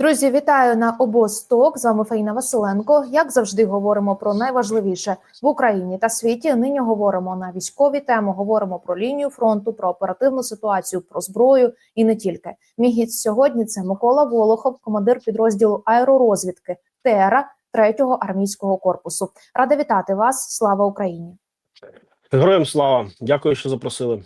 Друзі, вітаю на обосток. З вами Фаїна Василенко. Як завжди, говоримо про найважливіше в Україні та світі. Нині говоримо на військові теми. Говоримо про лінію фронту, про оперативну ситуацію, про зброю і не тільки. Мій гість сьогодні це Микола Волохов, командир підрозділу аеророзвідки ТЕРА 3-го армійського корпусу. Рада вітати вас. Слава Україні! Героям слава, дякую, що запросили.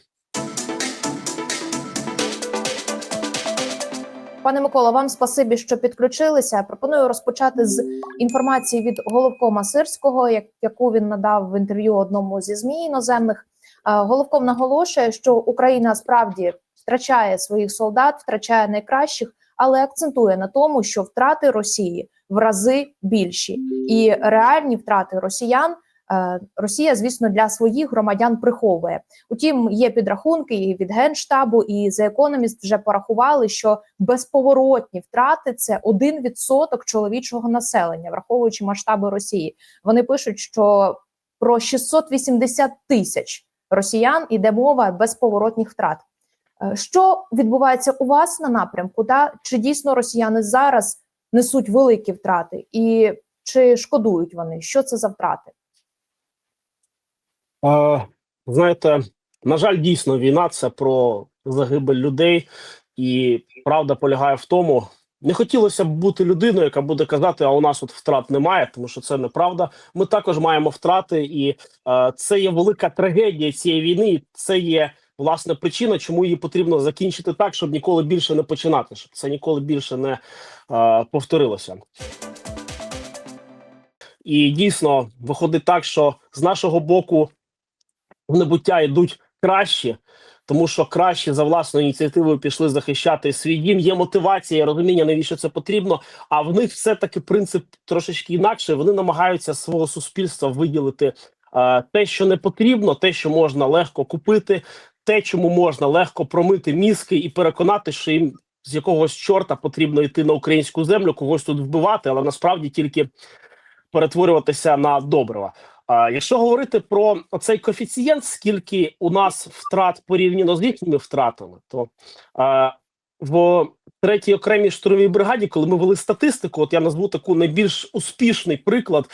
Пане Микола, вам спасибі, що підключилися. Пропоную розпочати з інформації від головкома Сирського, як- яку він надав в інтерв'ю одному зі змі іноземних. Головком наголошує, що Україна справді втрачає своїх солдат, втрачає найкращих, але акцентує на тому, що втрати Росії в рази більші, і реальні втрати росіян. Е, Росія, звісно, для своїх громадян приховує. Утім, є підрахунки і від генштабу, і за економіст вже порахували, що безповоротні втрати це 1% чоловічого населення, враховуючи масштаби Росії. Вони пишуть, що про 680 тисяч росіян іде мова безповоротних втрат. Е, Що відбувається у вас на напрямку? Та чи дійсно росіяни зараз несуть великі втрати, і чи шкодують вони? Що це за втрати? Знаєте, на жаль, дійсно, війна це про загибель людей, і правда полягає в тому. Не хотілося б бути людиною, яка буде казати, а у нас от втрат немає, тому що це неправда. Ми також маємо втрати, і е, це є велика трагедія цієї війни. і Це є власне причина, чому її потрібно закінчити так, щоб ніколи більше не починати, щоб це ніколи більше не е, повторилося. І дійсно виходить так, що з нашого боку в небуття йдуть кращі, тому що кращі за власною ініціативою пішли захищати свій дім. Є мотивація, розуміння, навіщо це потрібно. А в них все таки принцип трошечки інакше. Вони намагаються свого суспільства виділити е, те, що не потрібно, те, що можна легко купити, те, чому можна легко промити мізки і переконати, що їм з якогось чорта потрібно йти на українську землю, когось тут вбивати, але насправді тільки перетворюватися на добрива. Якщо говорити про цей коефіцієнт, скільки у нас втрат порівняно з їхніми втратами, то а, в третій окремій штурмовій бригаді, коли ми вели статистику, от я назву таку найбільш успішний приклад.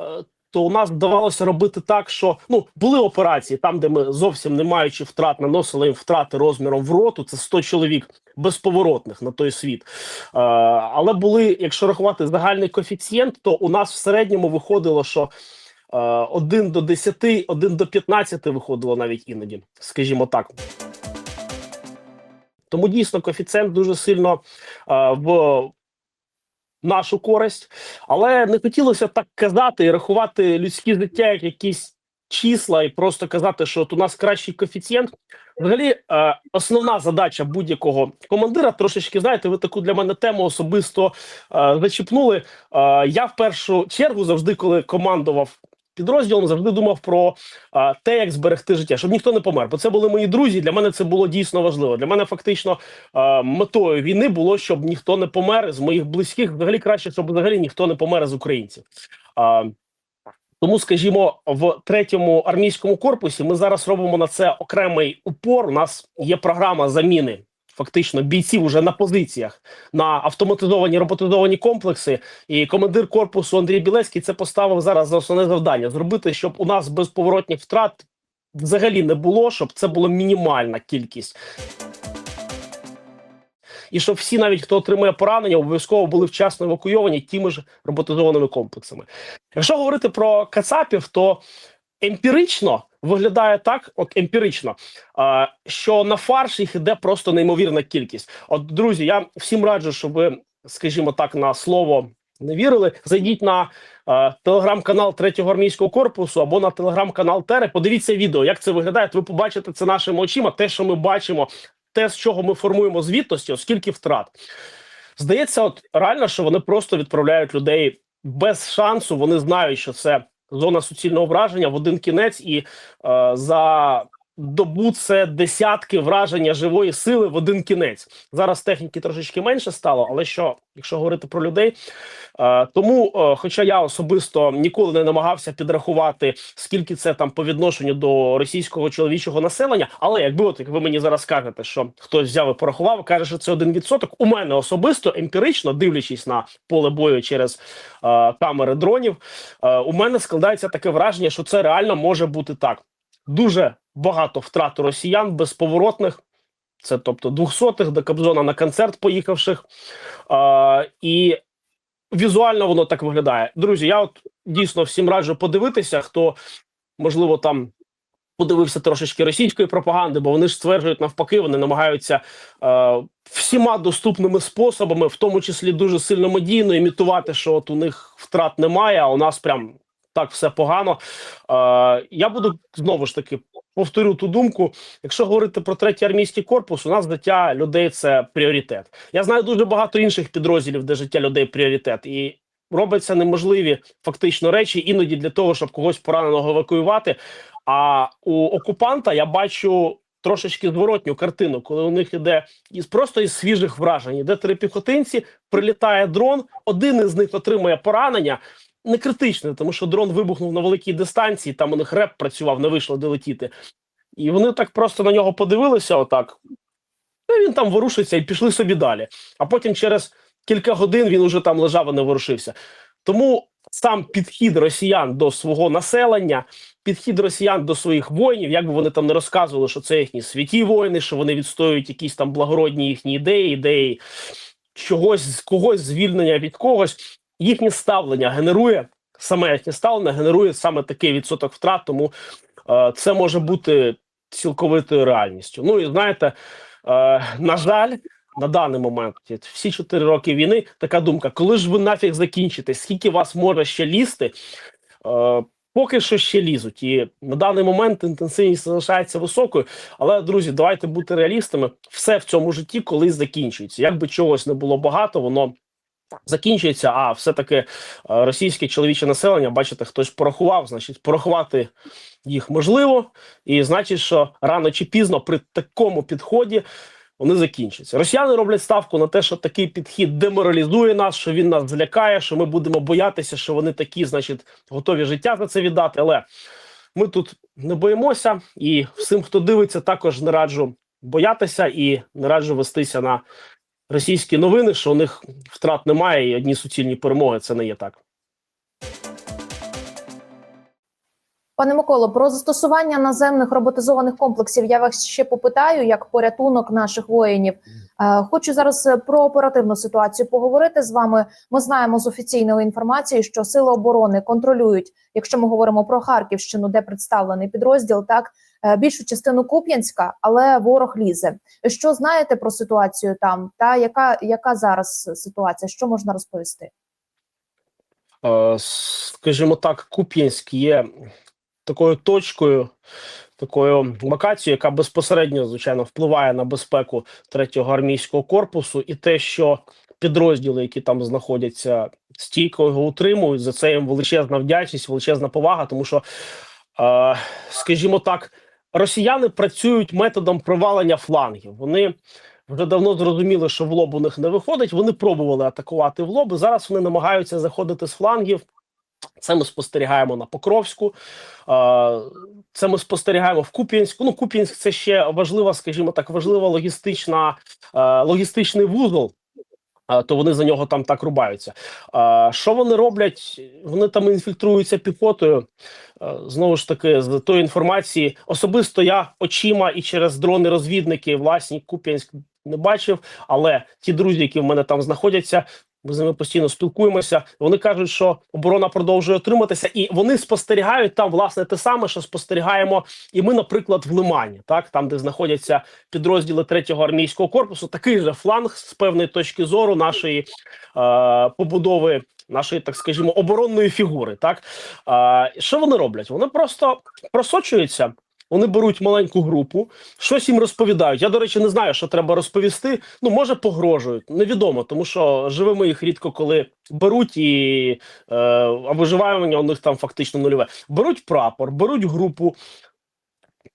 е, То у нас вдавалося робити так, що ну були операції там, де ми зовсім не маючи втрат, наносили їм втрати розміром в роту. Це 100 чоловік безповоротних на той світ. Е, але були, якщо рахувати загальний коефіцієнт, то у нас в середньому виходило, що 1 до 10, 1 до 15 виходило навіть іноді, скажімо так. Тому дійсно коефіцієнт дуже сильно е, в нашу користь, але не хотілося так казати і рахувати людське життя як якісь числа, і просто казати, що от у нас кращий коефіцієнт. Взагалі, е, основна задача будь-якого командира, трошечки знаєте, ви таку для мене тему особисто е, зачіпнули. Е, я в першу чергу завжди, коли командував підрозділом, завжди думав про е, те, як зберегти життя, щоб ніхто не помер. Бо це були мої друзі. Для мене це було дійсно важливо. Для мене фактично е, метою війни було, щоб ніхто не помер з моїх близьких. Взагалі краще, щоб взагалі ніхто не помер з українців. Е, тому, скажімо, в третьому армійському корпусі ми зараз робимо на це окремий упор. У нас є програма заміни. Фактично, бійців уже на позиціях на автоматизовані роботизовані комплекси. І командир корпусу Андрій Білецький це поставив зараз за основне завдання: зробити, щоб у нас безповоротних втрат взагалі не було, щоб це була мінімальна кількість. І щоб всі, навіть хто отримує поранення, обов'язково були вчасно евакуйовані тими ж роботизованими комплексами. Якщо говорити про кацапів, то емпірично виглядає так, от емпірично, що на фарш їх іде просто неймовірна кількість. От, друзі, я всім раджу, щоб ви, скажімо так, на слово не вірили. Зайдіть на е, телеграм-канал третього армійського корпусу або на телеграм-канал Тере. Подивіться відео, як це виглядає. Ви побачите це нашими очима. Те, що ми бачимо, те, з чого ми формуємо звітності, оскільки втрат. Здається, от реально, що вони просто відправляють людей без шансу. Вони знають, що це зона суцільного враження в один кінець, і е, за добу це десятки враження живої сили в один кінець. Зараз техніки трошечки менше стало, але що, якщо говорити про людей, е, тому, е, хоча я особисто ніколи не намагався підрахувати, скільки це там по відношенню до російського чоловічого населення, але якби от як ви мені зараз кажете, що хтось взяв і порахував, каже, що це один відсоток. У мене особисто емпірично, дивлячись на поле бою через е, камери дронів, у мене складається таке враження, що це реально може бути так. Дуже багато втрат росіян безповоротних. Це тобто двохсотих до Кобзона на концерт поїхавших. Е, і візуально воно так виглядає. Друзі, я от дійсно всім раджу подивитися, хто можливо там подивився трошечки російської пропаганди, бо вони ж стверджують навпаки, вони намагаються е, всіма доступними способами, в тому числі дуже сильно медійно, імітувати, що от у них втрат немає, а у нас прям так все погано. Е, я буду знову ж таки повторю ту думку. Якщо говорити про третій армійський корпус, у нас життя людей це пріоритет. Я знаю дуже багато інших підрозділів, де життя людей пріоритет, і робляться неможливі фактично речі іноді для того, щоб когось пораненого евакуювати. А у окупанта я бачу трошечки зворотню картину, коли у них іде із просто із свіжих вражень. Іде три піхотинці, прилітає дрон, один із них отримує поранення. Не критичне, тому що дрон вибухнув на великій дистанції, там у них реп працював, не вийшло долетіти. І вони так просто на нього подивилися, отак. І він там ворушиться і пішли собі далі. А потім через кілька годин він уже там лежав і не ворушився. Тому сам підхід росіян до свого населення, підхід росіян до своїх воїнів, як би вони там не розказували, що це їхні святі воїни, що вони відстоюють якісь там благородні їхні ідеї, ідеї чогось, когось звільнення від когось. Їхнє ставлення генерує саме їхнє ставлення, генерує саме такий відсоток втрат. Тому е, це може бути цілковитою реальністю. Ну і знаєте, е, на жаль, на даний момент всі чотири роки війни така думка: коли ж ви нафіг закінчите, скільки вас може ще лізти? Е, Поки що ще лізуть, і на даний момент інтенсивність залишається високою. Але друзі, давайте бути реалістами. Все в цьому житті колись закінчується. Якби чогось не було багато, воно закінчується. А все-таки е, російське чоловіче населення, бачите, хтось порахував, значить, порахувати їх можливо, і значить, що рано чи пізно при такому підході вони закінчаться. Росіяни роблять ставку на те, що такий підхід деморалізує нас, що він нас злякає, що ми будемо боятися, що вони такі, значить, готові життя за це віддати. Але ми тут не боїмося, і всім, хто дивиться, також не раджу боятися і не раджу вестися на російські новини, що у них втрат немає, і одні суцільні перемоги це не є так. Пане Миколо, про застосування наземних роботизованих комплексів я вас ще попитаю як порятунок наших воїнів. Е, Хочу зараз е, про оперативну ситуацію поговорити з вами. Ми знаємо з офіційної інформації, що сили оборони контролюють, якщо ми говоримо про Харківщину, де представлений підрозділ, так більшу частину Куп'янська, але ворог лізе. Що знаєте про ситуацію там? Та яка, яка зараз ситуація? Що можна розповісти? Е, скажімо так, Куп'янськ є такою точкою, такою локацією, яка безпосередньо, звичайно, впливає на безпеку третього армійського корпусу, і те, що підрозділи, які там знаходяться, стійко його утримують. За це їм величезна вдячність, величезна повага, тому що, е, скажімо так, росіяни працюють методом провалення флангів. Вони вже давно зрозуміли, що в лоб у них не виходить. Вони пробували атакувати в лоб. Зараз вони намагаються заходити з флангів. Це ми спостерігаємо на Покровську, це ми спостерігаємо в Куп'янську. Ну, Куп'янськ це ще важлива, скажімо так, важлива логістична е, логістичний вузол. То вони за нього там так рубаються. А Що вони роблять? Вони там інфільтруються піхотою. Знову ж таки, з тої інформації особисто я очима і через дрони-розвідники власні Куп'янськ не бачив. Але ті друзі, які в мене там знаходяться, ми з ними постійно спілкуємося. Вони кажуть, що оборона продовжує отриматися, і вони спостерігають там власне те саме, що спостерігаємо, і ми, наприклад, в Лимані, так там, де знаходяться підрозділи третього армійського корпусу, такий же фланг з певної точки зору нашої е, побудови. Нашої, так скажімо, оборонної фігури, так е, що вони роблять? Вони просто просочуються, вони беруть маленьку групу, щось їм розповідають. Я, до речі, не знаю, що треба розповісти. Ну, може, погрожують. Невідомо, тому що живемо їх рідко коли беруть і е, а виживання у них там фактично нульове. Беруть прапор, беруть групу.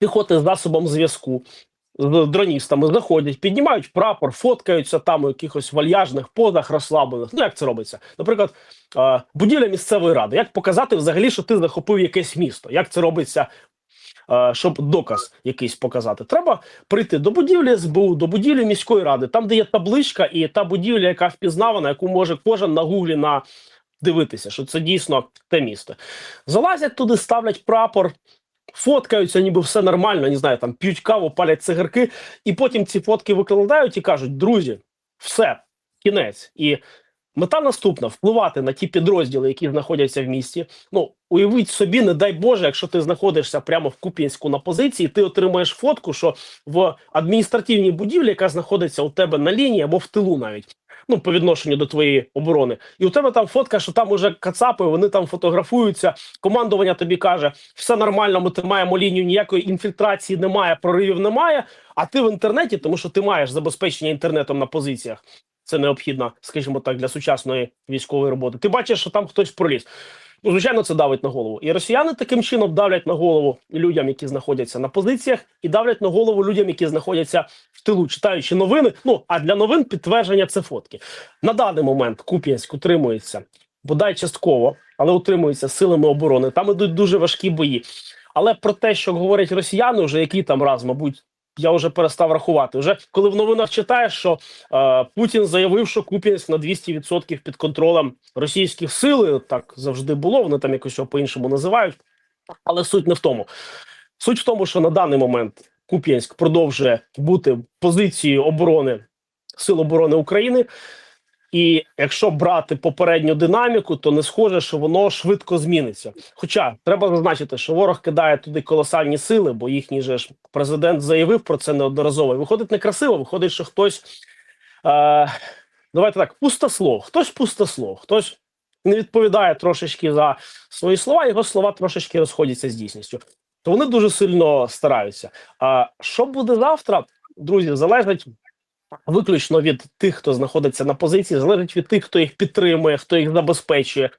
піхоти з засобом зв'язку. З дроністами заходять, піднімають прапор, фоткаються там у якихось вальяжних позах розслаблених. Ну як це робиться? Наприклад, е, будівля місцевої ради. Як показати взагалі, що ти захопив якесь місто? Як це робиться, щоб доказ якийсь показати? Треба прийти до будівлі СБУ, до будівлі міської ради, там, де є табличка, і та будівля, яка впізнавана, яку може кожен на гуглі на дивитися, що це дійсно те місто. Залазять туди, ставлять прапор. Фоткаються, ніби все нормально, не знаю, там п'ють каву, палять цигарки, і потім ці фотки викладають і кажуть: друзі, все, кінець. І мета наступна: впливати на ті підрозділи, які знаходяться в місті. Ну, уявіть собі, не дай Боже, якщо ти знаходишся прямо в Куп'янську на позиції, ти отримаєш фотку, що в адміністративній будівлі, яка знаходиться у тебе на лінії або в тилу навіть. Ну, по відношенню до твоєї оборони, і у тебе там фотка, що там уже кацапи, вони там фотографуються. Командування тобі каже, все нормально, ми маємо лінію, ніякої інфільтрації немає, проривів немає. А ти в інтернеті, тому що ти маєш забезпечення інтернетом на позиціях. Це необхідно, скажімо так, для сучасної військової роботи. Ти бачиш, що там хтось проліз. Ну, звичайно, це давить на голову. І росіяни таким чином давлять на голову людям, які знаходяться на позиціях, і давлять на голову людям, які знаходяться в тилу, читаючи новини. Ну а для новин підтвердження це фотки. На даний момент Куп'янськ утримується бодай частково, але утримується силами оборони. Там ідуть дуже важкі бої. Але про те, що говорять росіяни, вже який там раз, мабуть, я вже перестав рахувати. Вже коли в новинах читаєш, що е, Путін заявив, що Куп'янськ на 200% під контролем російських сил, так завжди було. Вони там якось його по-іншому називають. Але суть не в тому. Суть в тому, що на даний момент Куп'янськ продовжує бути позицією оборони Сил оборони України. І якщо брати попередню динаміку, то не схоже, що воно швидко зміниться. Хоча треба зазначити, що ворог кидає туди колосальні сили, бо їхній же ж президент заявив про це неодноразово. І виходить некрасиво. Виходить, що хтось е, давайте так, пустослов, хтось пустослов, хтось не відповідає трошечки за свої слова, його слова трошечки розходяться з дійсністю. То вони дуже сильно стараються. А що буде завтра, друзі, залежить виключно від тих, хто знаходиться на позиції, залежить від тих, хто їх підтримує, хто їх забезпечує.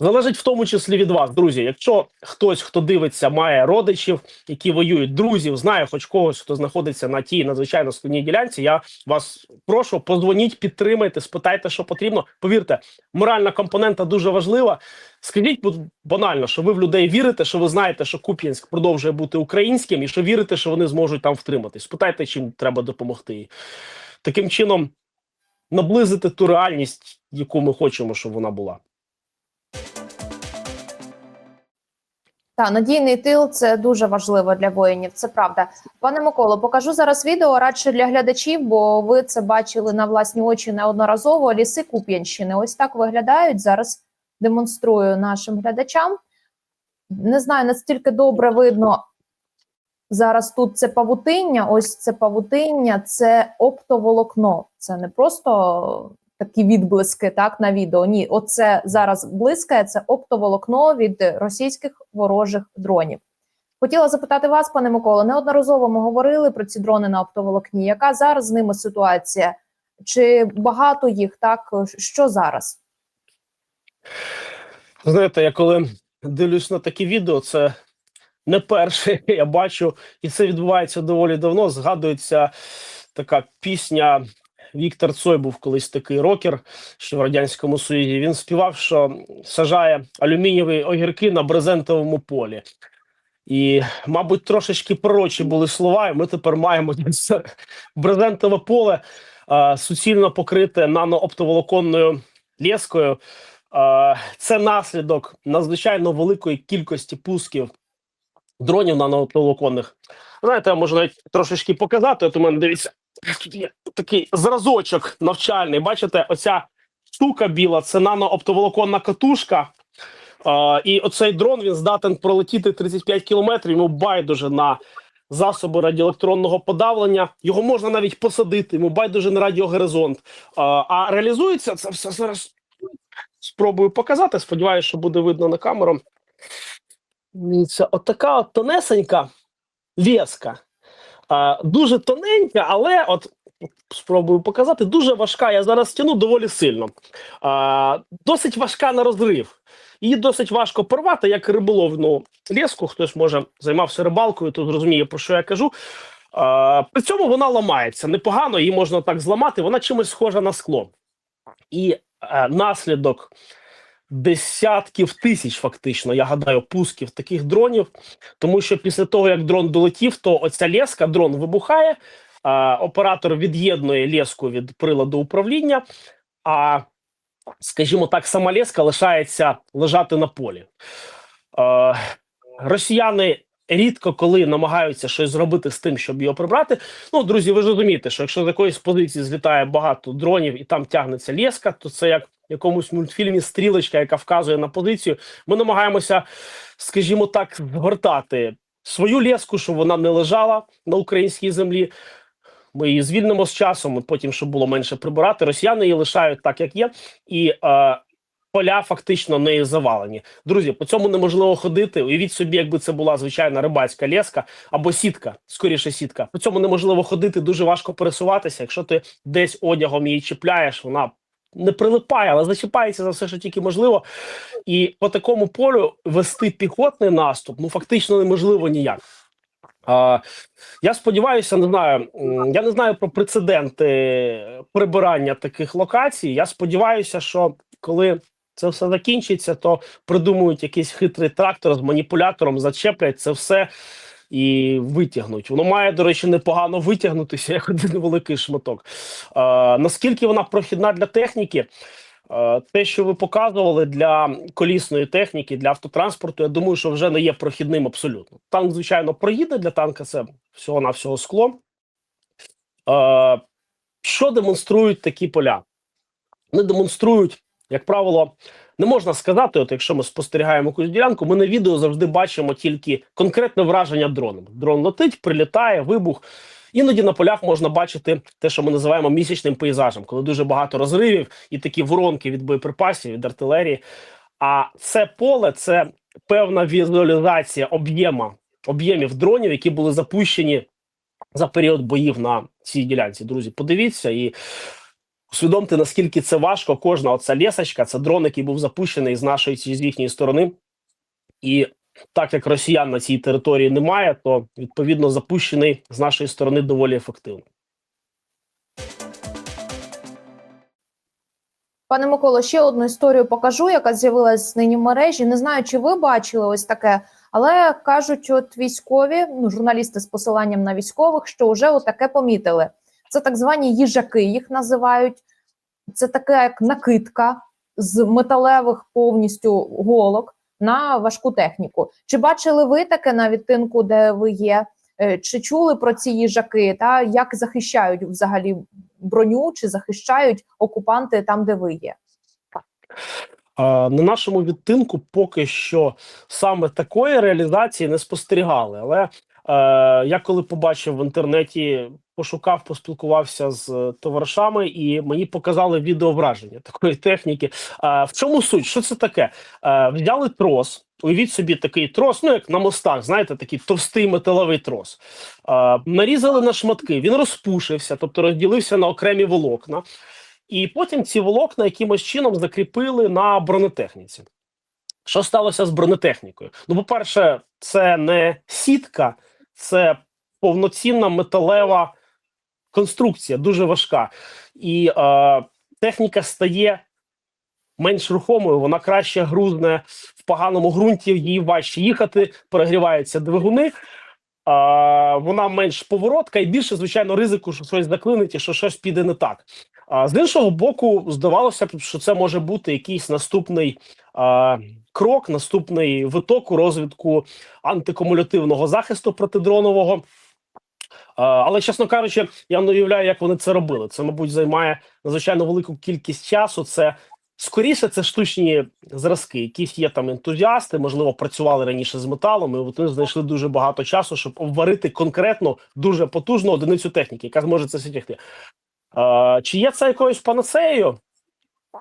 Залежить в тому числі від вас, друзі. Якщо хтось, хто дивиться, має родичів, які воюють, друзів, знає хоч когось, хто знаходиться на тій надзвичайно складній ділянці. Я вас прошу, позвоніть, підтримайте, спитайте, що потрібно. Повірте, моральна компонента дуже важлива. Скажіть банально, що ви в людей вірите, що ви знаєте, що Куп'янськ продовжує бути українським, і що вірите, що вони зможуть там втриматись. Спитайте, чим треба допомогти. Таким чином наблизити ту реальність, яку ми хочемо, щоб вона була. Та надійний тил це дуже важливо для воїнів. Це правда. Пане Миколо, покажу зараз відео радше для глядачів, бо ви це бачили на власні очі неодноразово. Ліси Куп'янщини. Ось так виглядають. Зараз демонструю нашим глядачам. Не знаю, настільки добре видно. Зараз тут це павутиння, ось це павутиння, це оптоволокно. Це не просто такі відблиски, так на відео. Ні, оце зараз блискає. Це оптоволокно від російських ворожих дронів. Хотіла запитати вас, пане Миколо, неодноразово ми говорили про ці дрони на оптоволокні. Яка зараз з ними ситуація? Чи багато їх так? Що зараз? Знаєте, я коли дивлюсь на такі відео, це не перше я бачу, і це відбувається доволі давно. Згадується така пісня. Віктор Цой був колись такий рокер, що в радянському союзі він співав, що сажає алюмінієві огірки на брезентовому полі. І, мабуть, трошечки пророчі були слова, і ми тепер маємо брезентове поле а, суцільно покрите нанооптоволоконною лєскою. А, Це наслідок надзвичайно великої кількості пусків дронів нанооптоволоконних. Знаєте, я можу навіть трошечки показати. От у мене дивіться, тут є такий зразочок навчальний. Бачите, оця штука біла це нанооптоволоконна катушка. А, і оцей дрон він здатен пролетіти 35 кілометрів. Йому байдуже на засоби радіоелектронного подавлення. Його можна навіть посадити, йому байдуже на радіогоризонт. А, а реалізується це все зараз. Спробую показати. Сподіваюся, що буде видно на камеру. Дивіться, отака от тонесенька леска. Дуже тоненька, але от спробую показати. Дуже важка. Я зараз тяну доволі сильно. А, досить важка на розрив. Її досить важко порвати, як риболовну леску. Хтось може займався рибалкою, то зрозуміє, про що я кажу. А, при цьому вона ламається непогано, її можна так зламати. Вона чимось схожа на скло. І е, наслідок десятків тисяч, фактично, я гадаю, пусків таких дронів. Тому що після того, як дрон долетів, то оця леска, дрон вибухає, а, оператор від'єднує леску від приладу управління, а, скажімо так, сама леска лишається лежати на полі. Е, росіяни рідко коли намагаються щось зробити з тим, щоб його прибрати. Ну, друзі, ви ж розумієте, що якщо з якоїсь позиції злітає багато дронів і там тягнеться леска, то це як якомусь мультфільмі стрілочка, яка вказує на позицію. Ми намагаємося, скажімо так, згортати свою леску, щоб вона не лежала на українській землі. Ми її звільнимо з часом, потім, щоб було менше прибирати. Росіяни її лишають так, як є, і е, поля фактично нею завалені. Друзі, по цьому неможливо ходити. Уявіть собі, якби це була звичайна рибацька леска або сітка, скоріше сітка. По цьому неможливо ходити, дуже важко пересуватися. Якщо ти десь одягом її чіпляєш, вона не прилипає, але зачіпається за все, що тільки можливо. І по такому полю вести піхотний наступ ну фактично неможливо ніяк. А, я сподіваюся, не знаю. Я не знаю про прецеденти прибирання таких локацій. Я сподіваюся, що коли це все закінчиться, то придумують якийсь хитрий трактор з маніпулятором, зачеплять це все і витягнуть. Воно має, до речі, непогано витягнутися як один великий шматок. А, наскільки вона прохідна для техніки? Те, що ви показували для колісної техніки, для автотранспорту, я думаю, що вже не є прохідним абсолютно. Танк, звичайно, проїде для танка це всього на всього скло. Що демонструють такі поля? Вони демонструють, як правило, не можна сказати, от якщо ми спостерігаємо якусь ділянку, ми на відео завжди бачимо тільки конкретне враження дроном. Дрон летить, прилітає, вибух. Іноді на полях можна бачити те, що ми називаємо місячним пейзажем, коли дуже багато розривів і такі воронки від боєприпасів, від артилерії. А це поле це певна візуалізація об'єма об'ємів дронів, які були запущені за період боїв на цій ділянці. Друзі, подивіться і усвідомте, наскільки це важко. Кожна оця лісочка, це дрон, який був запущений з нашої з їхньої сторони. І так як росіян на цій території немає, то відповідно запущений з нашої сторони доволі ефективно. Пане Миколо, ще одну історію покажу, яка з'явилась нині в мережі. Не знаю, чи ви бачили ось таке, але кажуть, от військові, ну журналісти з посиланням на військових, що вже отаке помітили. Це так звані їжаки, їх називають. Це така як накидка з металевих повністю голок на важку техніку. Чи бачили ви таке на відтинку, де ви є? Е, Чи чули про ці їжаки? Та як захищають взагалі броню, чи захищають окупанти там, де ви є? На нашому відтинку поки що саме такої реалізації не спостерігали. Але е, я коли побачив в інтернеті, пошукав, поспілкувався з е, товаришами, і мені показали відеовраження такої техніки. Е, в чому суть? Що це таке? Е, взяли трос. Уявіть собі такий трос, ну як на мостах, знаєте, такий товстий металевий трос. Е, нарізали на шматки, він розпушився, тобто розділився на окремі волокна. І потім ці волокна якимось чином закріпили на бронетехніці. Що сталося з бронетехнікою? Ну, по-перше, це не сітка, це повноцінна металева конструкція, дуже важка. І е, техніка стає менш рухомою, вона краще грузне в поганому ґрунті, їй важче їхати, перегріваються двигуни. А, вона менш поворотка і більше, звичайно, ризику, що щось заклинить і що щось піде не так. А з іншого боку, здавалося б, що це може бути якийсь наступний а, крок, наступний виток у розвитку антикумулятивного захисту протидронового. А, але, чесно кажучи, я не уявляю, як вони це робили. Це, мабуть, займає надзвичайно велику кількість часу. Це скоріше, це штучні зразки. Якісь є там ентузіасти, можливо, працювали раніше з металом, і вони знайшли дуже багато часу, щоб обварити конкретно дуже потужну одиницю техніки, яка зможе це сітягти. Е, чи є це якоюсь панацеєю?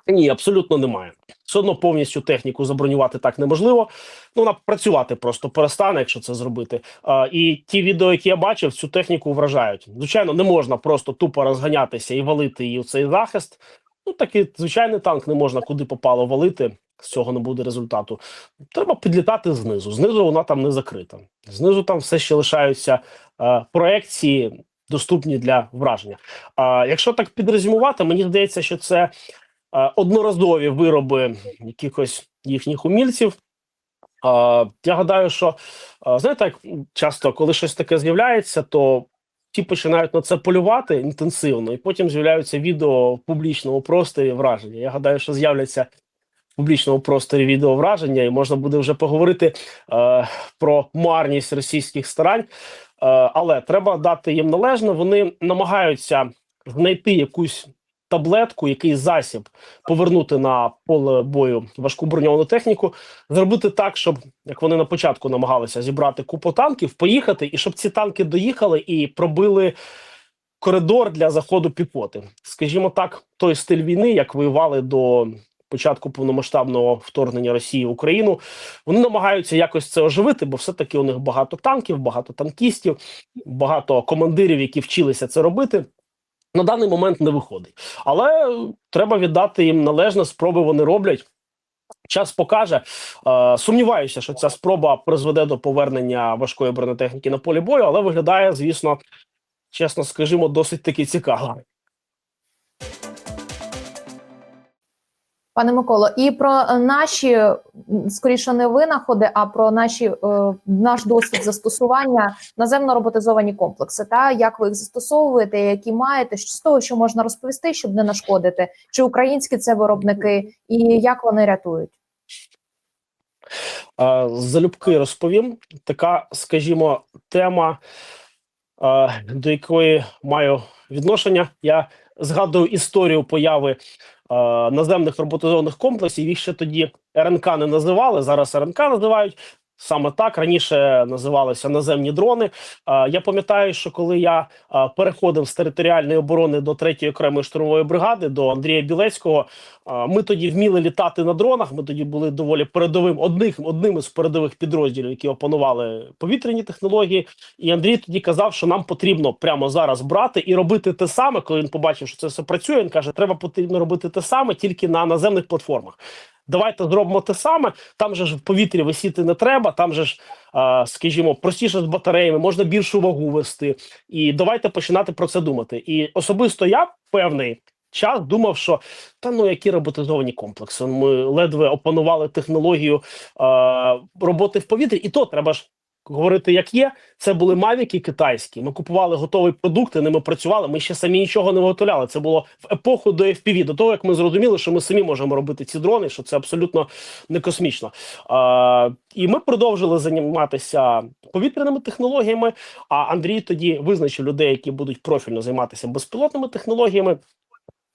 Ні, абсолютно немає. Все одно повністю техніку забронювати так неможливо. Ну, вона працювати просто перестане, якщо це зробити. А, і ті відео, які я бачив, цю техніку вражають. Звичайно, не можна просто тупо розганятися і валити її в цей захист. Ну, такий звичайний танк не можна куди попало валити. З цього не буде результату. Треба підлітати знизу. Знизу вона там не закрита. Знизу там все ще лишаються е, проекції, доступні для враження. А якщо так підрезюмувати, мені здається, що це е, одноразові вироби якихось їхніх умільців. Е, я гадаю, що е, знаєте, як часто, коли щось таке з'являється, то ті починають на це полювати інтенсивно, і потім з'являються відео в публічному просторі враження. Я гадаю, що з'являться в публічному просторі відео враження, і можна буде вже поговорити е, про марність російських старань. Е, але треба дати їм належне. Вони намагаються знайти якусь таблетку, якийсь засіб повернути на поле бою важку броньовану техніку, зробити так, щоб як вони на початку намагалися зібрати купу танків, поїхати, і щоб ці танки доїхали і пробили коридор для заходу піхоти. Скажімо так, той стиль війни, як воювали до. Початку повномасштабного вторгнення Росії в Україну вони намагаються якось це оживити, бо все-таки у них багато танків, багато танкістів, багато командирів, які вчилися це робити. На даний момент не виходить, але треба віддати їм належне. Спроби вони роблять. Час покаже. Е, сумніваюся, що ця спроба призведе до повернення важкої бронетехніки на полі бою, але виглядає, звісно, чесно скажімо, досить таки цікаво. Пане Миколо, і про е, наші скоріше не винаходи, а про наші е, наш досвід застосування наземно роботизовані комплекси. Та як ви їх застосовуєте, які маєте з того, що можна розповісти, щоб не нашкодити, чи українські це виробники, і як вони рятують? Залюбки розповім. Така, скажімо, тема, до якої маю відношення. Я згадую історію появи е, наземних роботизованих комплексів. Їх ще тоді РНК не називали. Зараз РНК називають. Саме так раніше називалися наземні дрони. Я пам'ятаю, що коли я переходив з територіальної оборони до 3-ї окремої штурмової бригади до Андрія Білецького, ми тоді вміли літати на дронах. Ми тоді були доволі передовим одним, одним із передових підрозділів, які опанували повітряні технології. І Андрій тоді казав, що нам потрібно прямо зараз брати і робити те саме. Коли він побачив, що це все працює, він каже: треба потрібно робити те саме тільки на наземних платформах. Давайте зробимо те саме. Там же ж в повітрі висіти не треба. Там же ж, скажімо, простіше з батареями, можна більшу вагу вести. І давайте починати про це думати. І особисто я певний час думав, що та ну які роботизовані комплекси. Ми ледве опанували технологію е, роботи в повітрі, і то треба ж. Говорити, як є, це були мавіки китайські. Ми купували готові продукти, ними працювали. Ми ще самі нічого не виготовляли. Це було в епоху до FPV, до того як ми зрозуміли, що ми самі можемо робити ці дрони, що це абсолютно не космічно. А, і ми продовжили займатися повітряними технологіями. А Андрій тоді визначив людей, які будуть профільно займатися безпілотними технологіями.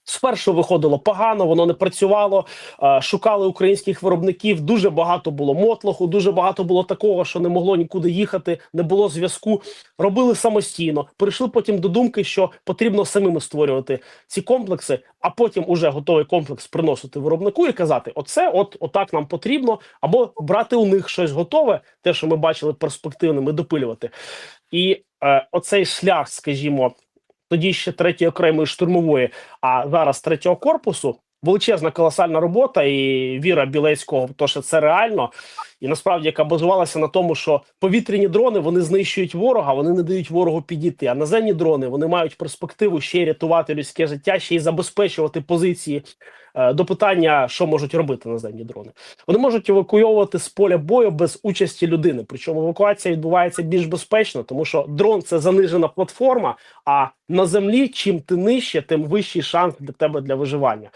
Спершу виходило погано, воно не працювало. е, Шукали українських виробників. Дуже багато було мотлоху, дуже багато було такого, що не могло нікуди їхати, не було зв'язку. Робили самостійно. Прийшли потім до думки, що потрібно самими створювати ці комплекси, а потім уже готовий комплекс приносити виробнику і казати: оце, от отак нам потрібно, або брати у них щось готове, те, що ми бачили перспективним, і допилювати. І е, оцей шлях, скажімо, тоді ще третьої окремої штурмової, а зараз третього корпусу. Величезна колосальна робота і віра Білецького, то що це реально, і насправді яка базувалася на тому, що повітряні дрони вони знищують ворога, вони не дають ворогу підійти. А наземні дрони вони мають перспективу ще й рятувати людське життя, ще й забезпечувати позиції. Е, До питання, що можуть робити наземні дрони, вони можуть евакуйовувати з поля бою без участі людини. Причому евакуація відбувається більш безпечно, тому що дрон це занижена платформа. А на землі, чим ти нижче, тим вищий шанс для тебе для виживання.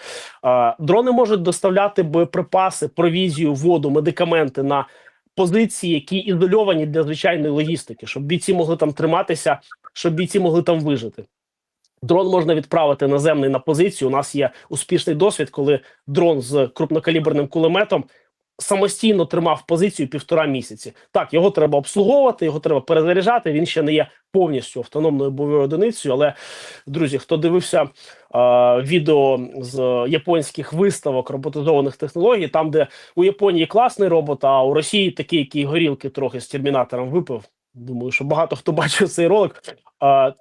Е, Дрони можуть доставляти боєприпаси, провізію, воду, медикаменти на позиції, які ізольовані для звичайної логістики, щоб бійці могли там триматися, щоб бійці могли там вижити. Дрон можна відправити наземний на позицію. У нас є успішний досвід, коли дрон з крупнокаліберним кулеметом самостійно тримав позицію півтора місяці. Так, його треба обслуговувати, його треба перезаряджати. Він ще не є повністю автономною бойовою одиницею. Але друзі, хто дивився е, відео з японських виставок роботизованих технологій, там де у Японії класний робот, а у Росії такий, який горілки трохи з термінатором випив. Думаю, що багато хто бачив цей ролик.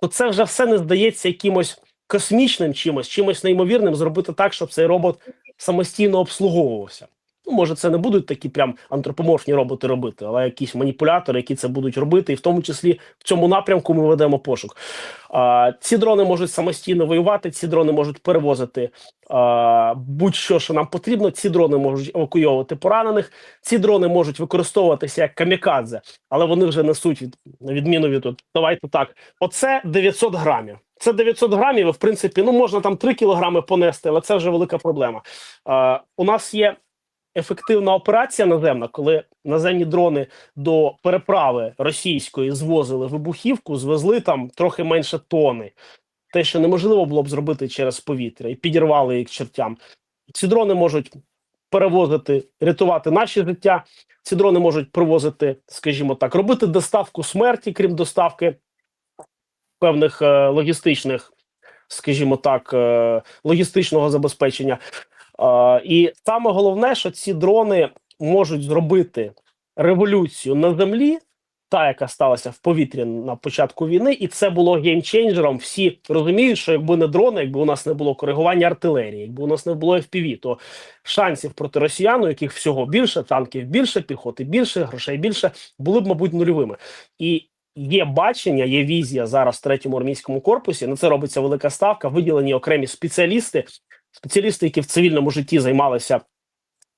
То це вже все не здається якимось космічним чимось, чимось неймовірним зробити так, щоб цей робот самостійно обслуговувався. Ну, може, це не будуть такі прям антропоморфні роботи робити, але якісь маніпулятори, які це будуть робити, і в тому числі в цьому напрямку ми ведемо пошук. А, ці дрони можуть самостійно воювати, ці дрони можуть перевозити будь-що, що нам потрібно. Ці дрони можуть евакуйовувати поранених. Ці дрони можуть використовуватися як камікадзе, але вони вже несуть від відміну від от, давайте так. Оце 900 грамів. Це 900 грамів. В принципі, ну можна там 3 кілограми понести, але це вже велика проблема. А, у нас є ефективна операція наземна, коли наземні дрони до переправи російської звозили вибухівку, звезли там трохи менше тони. Те, що неможливо було б зробити через повітря, і підірвали їх чертям. Ці дрони можуть перевозити, рятувати наші життя. Ці дрони можуть привозити, скажімо так, робити доставку смерті, крім доставки певних е, логістичних, скажімо так, е, логістичного забезпечення. І саме головне, що ці дрони можуть зробити революцію на землі, та яка сталася в повітрі на початку війни, і це було геймчейнджером. Всі розуміють, що якби не дрони, якби у нас не було коригування артилерії, якби у нас не було FPV, то шансів проти росіян, у яких всього більше, танків більше, піхоти більше, грошей більше, були б, мабуть, нульовими. І є бачення, є візія зараз в третьому армійському корпусі. На це робиться велика ставка. Виділені окремі спеціалісти, спеціалісти, які в цивільному житті займалися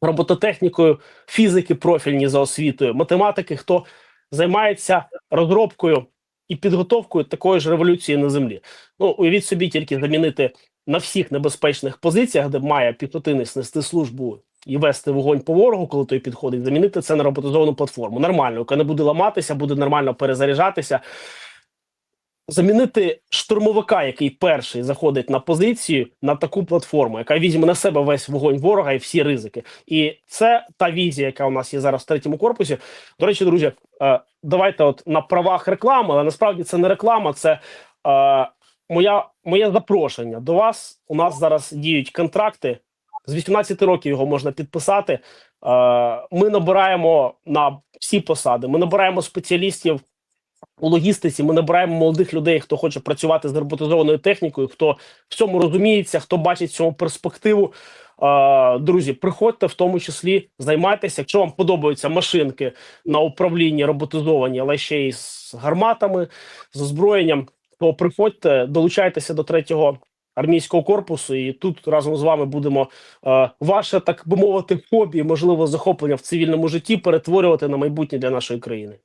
робототехнікою, фізики профільні за освітою, математики, хто займається розробкою і підготовкою такої ж революції на землі. Ну уявіть собі, тільки замінити на всіх небезпечних позиціях, де має піхотинець нести службу і вести вогонь по ворогу, коли той підходить, замінити це на роботизовану платформу. Нормально, яка не буде ламатися, буде нормально перезаряджатися. Замінити штурмовика, який перший заходить на позицію на таку платформу, яка візьме на себе весь вогонь ворога і всі ризики. І це та візія, яка у нас є зараз в третьому корпусі. До речі, друзі, е, давайте от на правах реклами, але насправді це не реклама, це е, моя, моє запрошення до вас. У нас зараз діють контракти. З 18 років його можна підписати. Е, Ми набираємо на всі посади. Ми набираємо спеціалістів у логістиці. Ми набираємо молодих людей, хто хоче працювати з роботизованою технікою, хто в цьому розуміється, хто бачить в цьому перспективу. Друзі, приходьте в тому числі, займайтеся. Якщо вам подобаються машинки на управлінні роботизовані, але ще й з гарматами, з озброєнням, то приходьте, долучайтеся до третього армійського корпусу, і тут разом з вами будемо е, ваше, так би мовити, хобі, можливо, захоплення в цивільному житті перетворювати на майбутнє для нашої країни.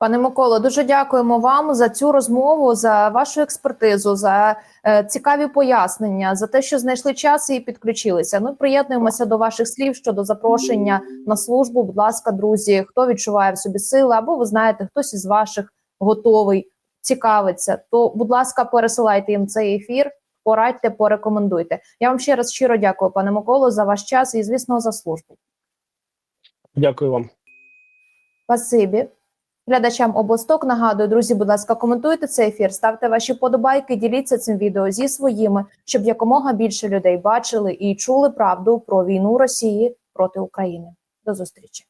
Пане Миколо, дуже дякуємо вам за цю розмову, за вашу експертизу, за е, цікаві пояснення, за те, що знайшли час і підключилися. Ми приєднуємося до ваших слів щодо запрошення на службу. Будь ласка, друзі, хто відчуває в собі сили, або ви знаєте, хтось із ваших готовий цікавиться, то будь ласка, пересилайте їм цей ефір. Порадьте, порекомендуйте. Я вам ще раз щиро дякую, пане Миколо, за ваш час і, звісно, за службу. Дякую вам. Спасибі. Глядачам обосток нагадую, друзі, будь ласка, коментуйте цей ефір, ставте ваші подобайки, діліться цим відео зі своїми, щоб якомога більше людей бачили і чули правду про війну Росії проти України. До зустрічі.